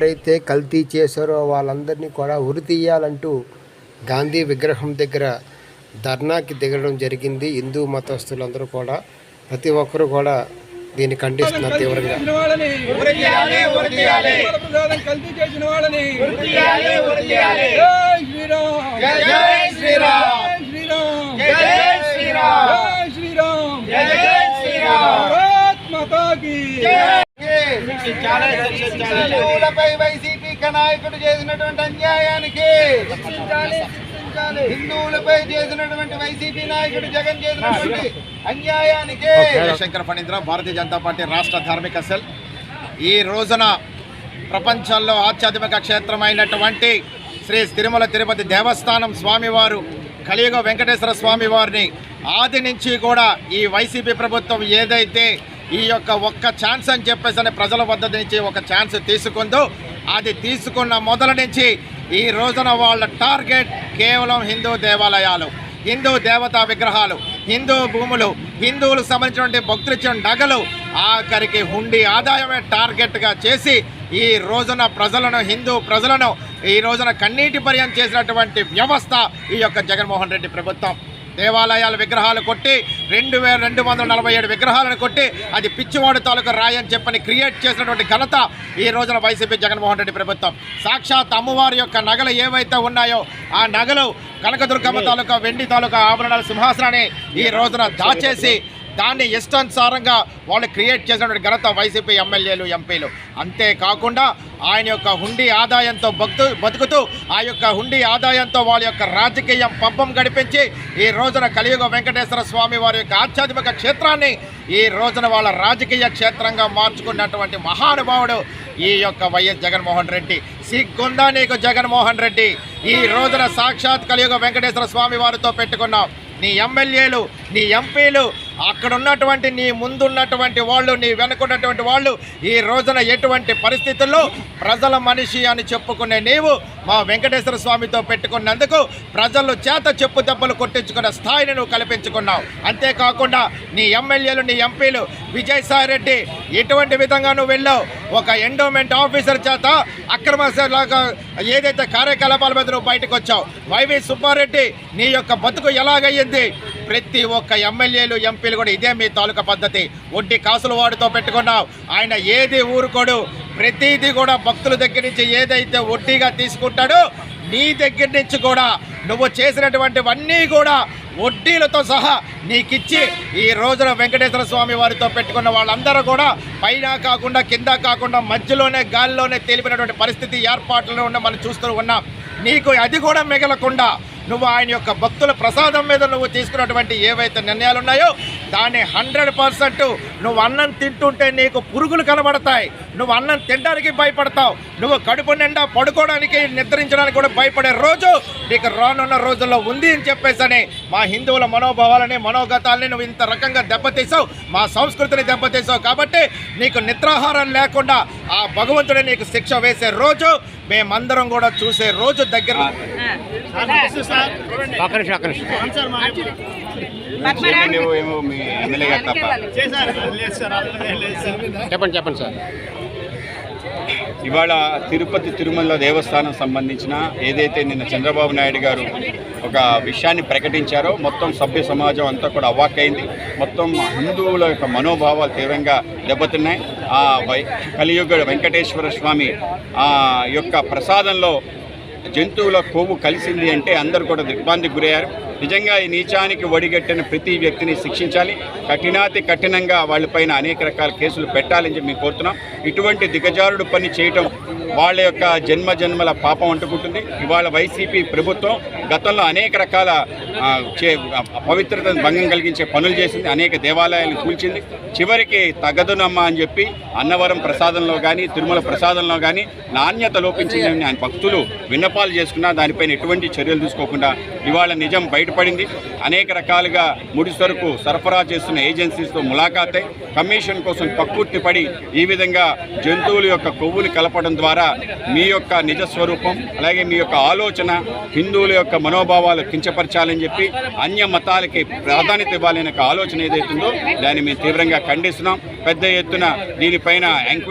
ఎవరైతే కల్తీ చేశారో వాళ్ళందరినీ కూడా ఉరి తీయాలంటూ గాంధీ విగ్రహం దగ్గర ధర్నాకి దిగడం జరిగింది. హిందూ మతస్థులందరూ కూడా ప్రతి ఒక్కరూ కూడా దీన్ని ఖండిస్తున్నారు తీవ్రంగా. చేసిన వాళ్ళని ప్రసాదం కల్తీ చేసిన వాళ్ళని జై శ్రీరామ్. జై శ్రీరామ్. హిందువులపై వైసీపీ నాయకుడు చేసినటువంటి అన్యాయానికి హిందువులపై చేసినటువంటి వైసీపీ నాయకుడు జగన్ చేసినటువంటి అన్యాయానికి శంకర ఫణీంద్ర భారతీయ జనతా పార్టీ రాష్ట్ర ధార్మిక సెల్. ఈ రోజున ప్రపంచంలో ఆధ్యాత్మిక క్షేత్రమైనటువంటి శ్రీ తిరుమల తిరుపతి దేవస్థానం స్వామివారు కలియుగ వెంకటేశ్వర స్వామి వారిని ఆది నుంచి కూడా ఈ వైసీపీ ప్రభుత్వం ఏదైతే ఈ యొక్క ఒక్క ఛాన్స్ అని చెప్పేసి ప్రజల వద్ద నుంచి ఒక ఛాన్స్ తీసుకుందో అది తీసుకున్న మొదల నుంచి ఈ రోజున వాళ్ళ టార్గెట్ కేవలం హిందూ దేవాలయాలు హిందూ దేవతా విగ్రహాలు హిందూ భూములు హిందువులకు సంబంధించినటువంటి భక్తులు ఇచ్చిన నగలు ఆఖరికి హుండీ ఆదాయమే టార్గెట్గా చేసి ఈ రోజున ప్రజలను హిందూ ప్రజలను ఈ రోజున కన్నీటి పర్యం చేసినటువంటి వ్యవస్థ ఈ యొక్క జగన్మోహన్ రెడ్డి ప్రభుత్వం. దేవాలయాల విగ్రహాలు కొట్టి రెండు వేల రెండు వందల నలభై ఏడు విగ్రహాలను కొట్టి అది పిచ్చివాడు తాలూకు రాయి అని చెప్పని క్రియేట్ చేసినటువంటి ఘనత ఈ రోజున వైసీపీ జగన్మోహన్ రెడ్డి ప్రభుత్వం. సాక్షాత్ అమ్మవారి యొక్క నగలు ఏవైతే ఉన్నాయో ఆ నగలు కనకదుర్గమ్మ తాలూకా వెండి తాలూకా ఆభరణాల సింహాసనాన్ని ఈ రోజున దాచేసి దాన్ని ఇష్టానుసారంగా వాళ్ళు క్రియేట్ చేసినటువంటి ఘనత వైసీపీ ఎమ్మెల్యేలు ఎంపీలు. అంతేకాకుండా ఆయన యొక్క హుండీ ఆదాయంతో భక్తు బతుకుతూ ఆ యొక్క హుండీ ఆదాయంతో వాళ్ళ యొక్క రాజకీయం పబ్బం గడిపించి ఈ రోజున కలియుగ వెంకటేశ్వర స్వామి వారి యొక్క ఆధ్యాత్మిక క్షేత్రాన్ని ఈ రోజున వాళ్ళ రాజకీయ క్షేత్రంగా మార్చుకున్నటువంటి మహానుభావుడు ఈ యొక్క వైఎస్ జగన్మోహన్ రెడ్డి. సిగ్గుందా నీకు జగన్మోహన్ రెడ్డి. ఈ రోజున సాక్షాత్ కలియుగ వెంకటేశ్వర స్వామి వారితో పెట్టుకున్నాం నీ ఎమ్మెల్యేలు నీ ఎంపీలు అక్కడ ఉన్నటువంటి నీ ముందున్నటువంటి వాళ్ళు నీ వెనుకున్నటువంటి వాళ్ళు ఈ రోజున ఎటువంటి పరిస్థితుల్లో ప్రజల మనిషి అని చెప్పుకునే నీవు మా వెంకటేశ్వర స్వామితో పెట్టుకున్నందుకు ప్రజలు చేత చెప్పు దెబ్బలు కొట్టించుకున్న స్థాయిని నువ్వు కల్పించుకున్నావు. అంతేకాకుండా నీ ఎమ్మెల్యేలు నీ ఎంపీలు విజయసాయి రెడ్డి ఎటువంటి విధంగా నువ్వు వెళ్ళావు? ఒక ఎండోమెంట్ ఆఫీసర్ చేత అక్రమ ఏదైతే కార్యకలాపాల మీద నువ్వు బయటకు వచ్చావు వైవి సుబ్బారెడ్డి నీ యొక్క బతుకు ఎలాగయ్యింది? ప్రతి ఒక్క ఎమ్మెల్యేలు ఎంపీలు కూడా ఇదే మీ తాలూకా పద్ధతి. వడ్డీ కాసుల వాడితో పెట్టుకున్నావు. ఆయన ఏది ఊరుకోడు. ప్రతిదీ కూడా భక్తుల దగ్గర నుంచి ఏదైతే వడ్డీగా తీసుకుంటాడో నీ దగ్గర నుంచి కూడా నువ్వు చేసినటువంటివన్నీ కూడా వడ్డీలతో సహా నీకిచ్చి ఈ రోజున వెంకటేశ్వర స్వామి వారితో పెట్టుకున్న వాళ్ళందరూ కూడా పైన కాకుండా కింద కాకుండా మధ్యలోనే గాలిలోనే తేలిపినటువంటి పరిస్థితి ఏర్పాట్లను ఉన్న మనం చూస్తూ ఉన్నాం. నీకు అది కూడా మిగలకుండా నువ్వు ఆయన యొక్క భక్తుల ప్రసాదం మీద నువ్వు తీసుకున్నటువంటి ఏవైతే నిర్ణయాలు ఉన్నాయో దాన్ని హండ్రెడ్ పర్సెంట్ నువ్వు అన్నం తింటుంటే నీకు పురుగులు కనబడతాయి. నువ్వు అన్నం తినడానికి భయపడతావు. నువ్వు కడుపు నిండా పడుకోవడానికి నిద్రించడానికి కూడా భయపడే రోజు నీకు రానున్న రోజుల్లో ఉంది అని చెప్పేసని మా హిందువుల మనోభావాలని మనోగతాలని నువ్వు ఇంత రకంగా దెబ్బతీసావు. మా సంస్కృతిని దెబ్బతీసావు కాబట్టి నీకు నిద్రాహారం లేకుండా ఆ భగవంతుడే నీకు శిక్ష వేసే రోజు మేమందరం కూడా చూసే రోజు దగ్గర నువ్వేమో మీ ఎమ్మెల్యే గారు తప్ప. చెప్పండి చెప్పండి సార్. ఇవాళ తిరుపతి తిరుమల దేవస్థానం సంబంధించిన ఏదైతే నిన్న చంద్రబాబు నాయుడు గారు ఒక విషయాన్ని ప్రకటించారో మొత్తం సభ్య సమాజం అంతా కూడా అవాక్కైంది. మొత్తం హిందువుల యొక్క మనోభావాలు తీవ్రంగా దెబ్బతిన్నాయి. ఆ వై కలియుగ వెంకటేశ్వర స్వామి ఆ యొక్క ప్రసాదంలో జంతువుల కొవ్వు కలిసింది అంటే అందరూ కూడా దిగ్భ్రాంతికి గురయ్యారు. నిజంగా ఈ నీచానికి ఒడిగట్టిన ప్రతి వ్యక్తిని శిక్షించాలి. కఠినాతి కఠినంగా వాళ్ళపైన అనేక రకాల కేసులు పెట్టాలని చెప్పి మేము కోరుతున్నాం. ఇటువంటి దిగజారుడు పని చేయటం వాళ్ళ యొక్క జన్మ జన్మల పాపం అంటుకుంటుంది. ఇవాళ వైసీపీ ప్రభుత్వం గతంలో అనేక రకాల పవిత్రతను భంగం కలిగించే పనులు చేసింది అనేక దేవాలయాలను కూల్చింది. చివరికి తగదునమ్మ అని చెప్పి అన్నవరం ప్రసాదంలో కానీ తిరుమల ప్రసాదంలో కానీ నాణ్యత లోపించిందని ఆయన భక్తులు విన్నపాలు చేసుకున్నా దానిపైన ఎటువంటి చర్యలు తీసుకోకుండా ఇవాళ నిజం బయటపడింది. అనేక రకాలుగా ముడి సరుకు సరఫరా చేస్తున్న ఏజెన్సీస్తో ములాఖాతే కమిషన్ కోసం పక్కుర్తి పడి ఈ విధంగా జంతువుల యొక్క కొవ్వుని కలపడం ద్వారా మీ యొక్క నిజ స్వరూపం అలాగే మీ యొక్క ఆలోచన హిందువుల యొక్క మనోభావాలు కించపరచాలని చెప్పి అన్య మతాలకి ప్రాధాన్యత ఇవ్వాలనే ఆలోచన ఏదైతుందో దాన్ని మేము తీవ్రంగా ఖండిస్తున్నాం. పెద్ద ఎత్తున దీనిపైన ఎంక్వైరీ